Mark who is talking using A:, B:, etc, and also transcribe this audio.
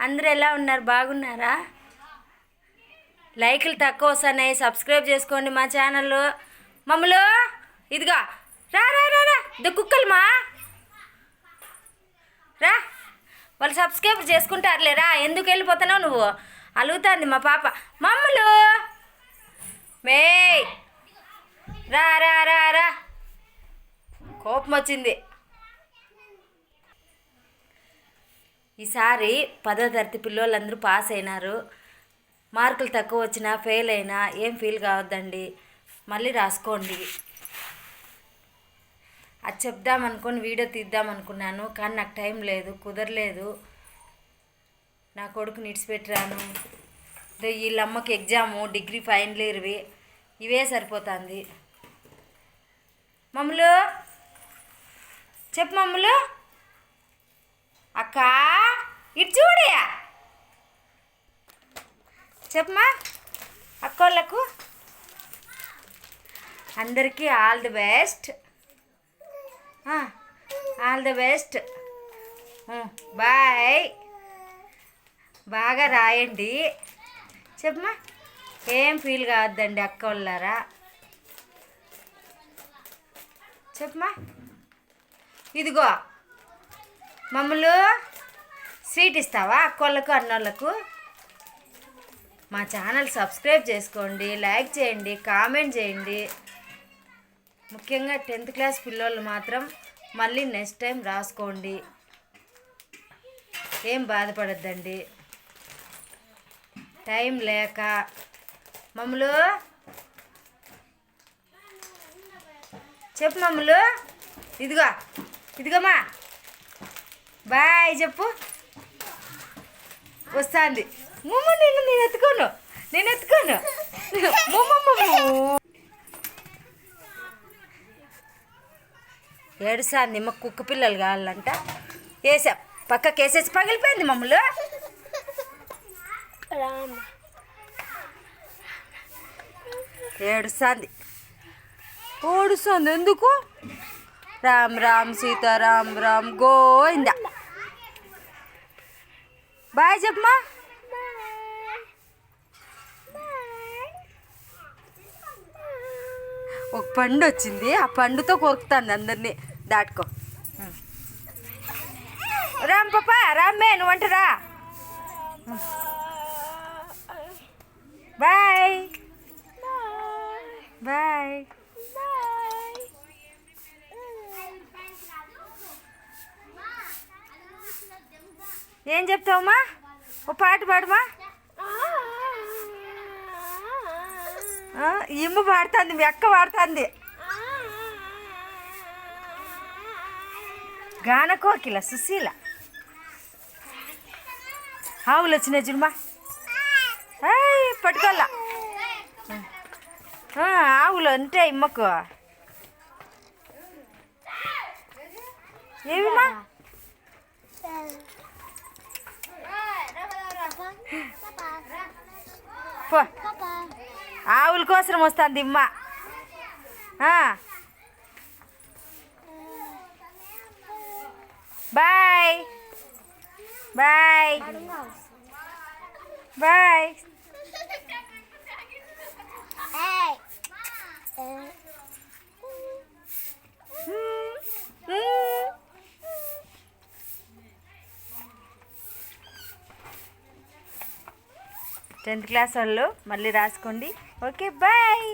A: అందరూ ఎలా ఉన్నారు? బాగున్నారా? లైక్లు తక్కువ వస్తున్నాయి. సబ్స్క్రైబ్ చేసుకోండి మా ఛానల్ మమ్మలు ఇదిగా. రా రా రా రా. ఇది కుక్కలు రా. వాళ్ళు సబ్స్క్రైబ్ చేసుకుంటారులే రా. ఎందుకు వెళ్ళిపోతున్నావు నువ్వు? అలుగుతుంది మా పాప. మమ్మలు. మే రా రా రా రా. కోపం వచ్చింది. ఈసారి పదో తరగతి పిల్లోళ్ళందరూ పాస్ అయినారు. మార్కులు తక్కువ వచ్చినా ఫెయిల్ అయినా ఏం ఫీల్ కావద్దండి. మళ్ళీ రాసుకోండి. అది చెప్దామనుకొని వీడియో తీద్దాం అనుకున్నాను కానీ నాకు టైం లేదు కుదరలేదు. నా కొడుకు నిడిచిపెట్టాను. వీళ్ళమ్మకి ఎగ్జాము డిగ్రీ ఫైనల్ ఇయర్వి ఇవే సరిపోతుంది. మమ్మలు చెప్పు మమ్మలు. అక్క ఇటు చూడయా చెప్పమా అక్కోళ్ళకు. అందరికీ all the best. All the best. Bye. బాగా రాయండి. చెప్పమా ఏం ఫీల్ కావద్దండి అక్క వాళ్ళారా చెప్పమా ఇదిగో మమ్మలు స్వీట్ ఇస్తావా? అక్కోళ్ళకు అన్నోళ్ళకు? మా ఛానల్ సబ్స్క్రైబ్ చేసుకోండి లైక్ చేయండి కామెంట్ చేయండి. ముఖ్యంగా టెన్త్ క్లాస్ పిల్లోళ్ళు మాత్రం మళ్ళీ నెక్స్ట్ టైం రాసుకోండి. ఏం బాధపడద్దండి. టైం లేక. మమ్మలు చెప్పు మమ్మలు. ఇదిగో ఇదిగోమా బాయ్ చెప్పు. వస్తుంది. ముమ్మ నిన్ను నేను ఎత్తుకోను. నేను ఎత్తుకోను. ముమ్మ ఏడుసాంది మా కుక్క పిల్లలు కావాలంట. వేసా. పక్కకి వేసేసి పగిలిపోయింది మమ్మల్ని. ఏడుస్తుంది ఓడుస్తుంది ఎందుకు? రామ్ రామ్ సీతారాం రామ్ గోవింద. బాయ్ చెప్పమా ఒక పండు వచ్చింది ఆ పండుతో కొరుకుతాను అందరినీ. దాటుకో. రామ్ పాపా రామ్మే నువ్వంటరా బాయ్. బాయ్. ఏం చెప్తావమ్మా? ఓ పాట పాడమా? ఇమ్మ పాడుతుంది మీ అక్క పాడుతుంది. గానకోకిల సుశీల. ఆవులు వచ్చినాయి చూడమా. పట్టుకోలా ఆవులు అంటే ఇమ్మకు. ఏమిమా పో. ఆవుల కోసం వస్తుంది ఇమ్మ. Bye. Bye. Bye. Tenth class వాళ్ళు మళ్ళీ రాసుకోండి. Okay bye.